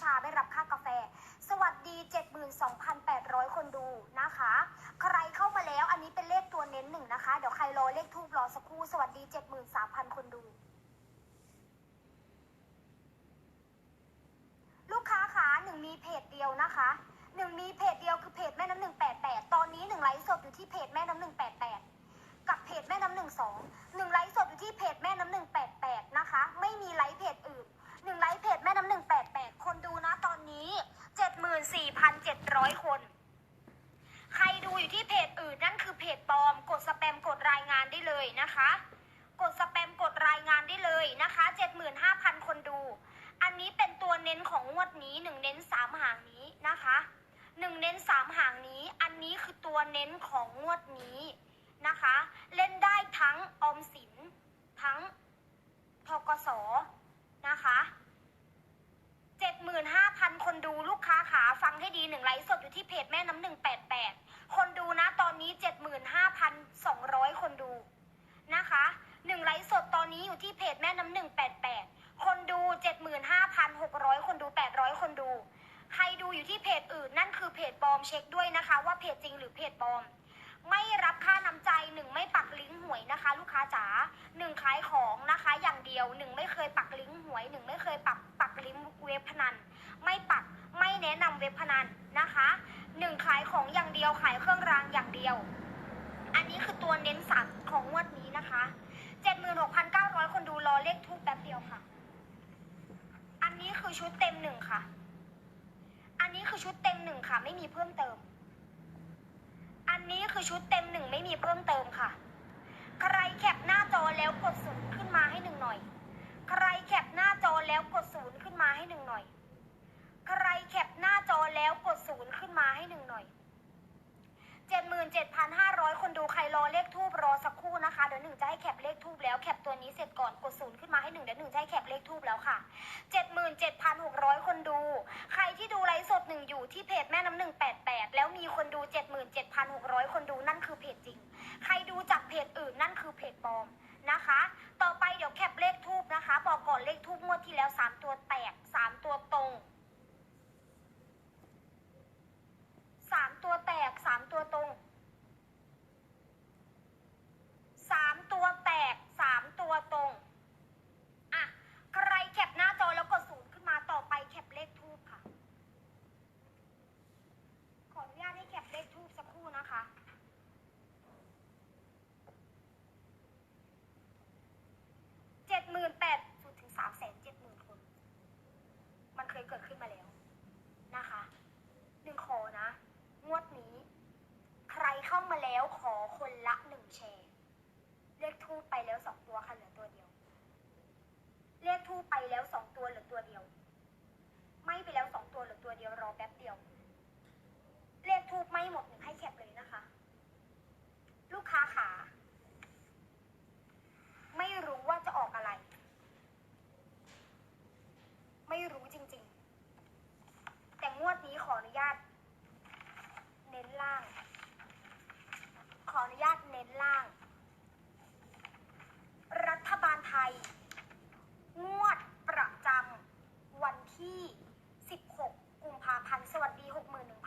ชาไม่รับค่ากาแฟ สวัสดี 72,800 คนดูนะคะ ใครเข้ามาแล้วอันนี้เป็นเลขตัวเน้นหนึ่งนะคะ เดี๋ยวใครรอเลขทูบรอสักครู่ สวัสดี 73,000 คนดู ลูกค้าขาหนึ่งมีเพจเดียวนะคะหนึ่งมีเพจเดียวคือเพจแม่น้ำหนึ่งแปดแปดตอนนี้หนึ่งไลฟ์สดอยู่ที่เพจแม่น้ำหนึ่งแปดแปดกับเพจแม่น้ำหนึ่งสองหนึ่งไลฟ์สดอยู่ที่เพจแม่น้ำหนึ่งแปดแปดนะคะ ไม่มีไลฟ์เพจอื่นหนึ่งไลฟ์เพจแม่น้ำหนึ่งแปด คนดูนะตอนนี้เจ็ดหมื่นสี่พันเจ็ดร้อยคน ใครดูอยู่ที่เพจอื่นนั่นคือเพจปลอม กดสแปมกดรายงานได้เลยนะคะ กดสแปมกดรายงานได้เลยนะคะเจ็ดหมื่นห้าพันคนดู อันนี้เป็นตัวเน้นของงวดนี้หนึ่งเน้นสามหางนี้นะคะหนึ่งเน้นสามหางนี้ อันนี้คือตัวเน้นของงวดนี้นะคะ เล่นได้ทั้งออมสิน ทั้งทกสนะคะเจ็ดหมื่นห้าพันคนดูลูกค้าขาฟังให้ดีหนึ่งไลฟ์สดอยู่ที่เพจแม่น้ำหนึ่งแปดแปดคนดูนะตอนนี้เจ็ดหมื่นห้าพันสองร้อยคนดูนะคะหนึ่งไลฟ์สดตอนนี้อยู่ที่เพจแม่น้ำหนึ่งแปดแปด คนดู 75,600 คนดู ใครดูอยู่ที่เพจอื่นนั่นคือเพจปลอมเช็คด้วยนะคะ ว่าเพจจริงหรือเพจปลอม ไม่รับค่าน้ำใจหนึ่งไม่ปักลิงก์หวยนะคะ ลูกค้าจ๋าหนึ่งขายของนะคะ อย่างเดียวหนึ่งไม่เคยปักลิงก์หวยหนึ่งไม่เคยปักปักลิงก์เว็บพนัน ไม่ปักไม่แนะนำเว็บพนันนะคะหนึ่งขายของอย่างเดียวขายเครื่องรางอย่างเดียว อันนี้คือตัวเน้นสัตว์ของงวดนี้นะคะ 76,900 คนดูรอเลขทูปแป๊บเดียวค่ะ นี้คือชุดเต็มหนึ่งค่ะ อันนี้คือชุดเต็มหนึ่งค่ะ ไม่มีเพิ่มเติม อันนี้คือชุดเต็มหนึ่งไม่มีเพิ่มเติมค่ะ ใครแคปหน้าจอแล้วกดศูนย์ขึ้นมาให้หนึ่งหน่อย ใครแคป นี้เสร็จก่อนกดศูนย์ขึ้นมาให้หนึ่งเดี๋ยวหนึ่งจะให้แคปเลขทูบแล้วค่ะ77,600คนดู ใครที่ดูไลฟ์สดหนึ่งอยู่ที่เพจแม่น้ำหนึ่งแปดแปดแล้วมีคนดู77,600คนดูนั่นคือเพจจริง ใครดูจากเพจอื่นนั่นคือเพจปลอมนะคะ ต่อไปเดี๋ยวแคปเลขทูบนะคะ บอกก่อนเลขทูบงวดที่แล้วสามตัวแตกสามตัวตรง สามตัวแตกสามตัวตรง สามตัวแตกสามตัวตรง อะ ใครแคปหน้าจอแล้วกดศูนย์ขึ้นมาต่อไปแคปเลขทูบค่ะ ขออนุญาตให้แคปเลขทูบสักครู่นะคะ เจ็ดหมื่นแปดสุดถึงสามแสนเจ็ดหมื่นคน มัน เคยเกิดขึ้นมาแล้วนะคะหนึ่งขอนะ งวดนี้ ใครเข้ามาแล้วขอคนละหนึ่งแชร์ เลขทูปไปแล้วสองตัวค่ะเหลือตัวเดียว เลขทูปไปแล้วสองตัวเหลือตัวเดียว ไม่ไปแล้วสองตัวเหลือตัวเดียวรอแป๊บเดียว เลขทูปไม่หมดหนึ่งให้แคปเลยนะคะ ลูกค้าขา ไม่รู้ว่าจะออกอะไร ไม่รู้จริงๆ แต่งวดนี้ขออนุญาต เน้นล่าง ขออนุญาตเน้นล่าง รัฐบาลไทย งวดประจำวันที่ 16 กุมภาพันธ์ สวัสดี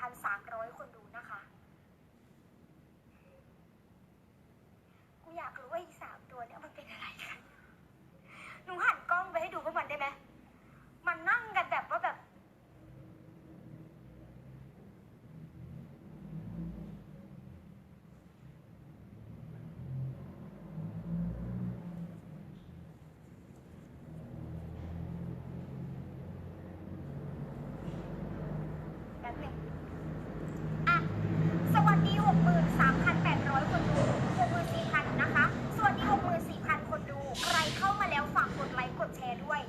61,300 คนดูนะคะ กูอยากรู้ว่าอีกสามตัวเนี่ยมันเป็นอะไรกัน หนูหันกล้องไปให้ดูพวกมันได้ไหม มันนั่งกันแบบว่าแบบ แบบหนึ่งอะ สวัสดี 63,800 คนดู 64,000 นะคะ สวัสดี 64,000 คนดู ใครเข้ามาแล้วฝากกดไลค์ กดแชร์ด้วย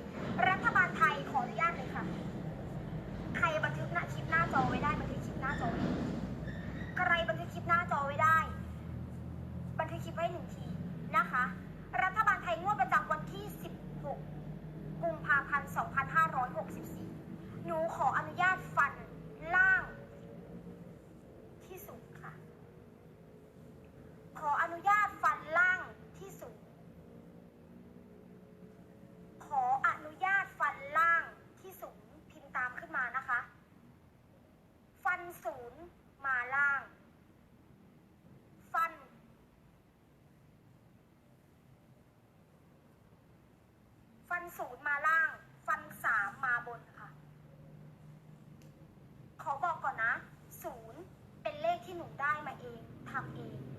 รัฐบาลไทยขออนุญาตเลยค่ะ ใครบันทึกหน้าคลิปหน้าจอไว้ได้ บันทึกคลิปหน้าจอไว้ใครบันทึกคลิปหน้าจอไว้ได้ บันทึกคลิปไว้หนึ่งทีนะคะ รัฐบาลไทยงวดประจำวันที่ 16 กุมภาพันธ์ 2564 หนูขออนุญาตฟันล่าง ที่สูงค่ะ ขออนุญาตฟันล่างที่สูง ขออนุญาตฟันล่างที่สูงพิมพ์ตามขึ้นมานะคะ ฟันศูนย์มาล่าง ฟัน ฟันศูนย์มาล่าง ฟันสามมาบนค่ะ ขอบอกก่อนนะศูนย์เป็นเลขที่หนูได้มาเองทำเอง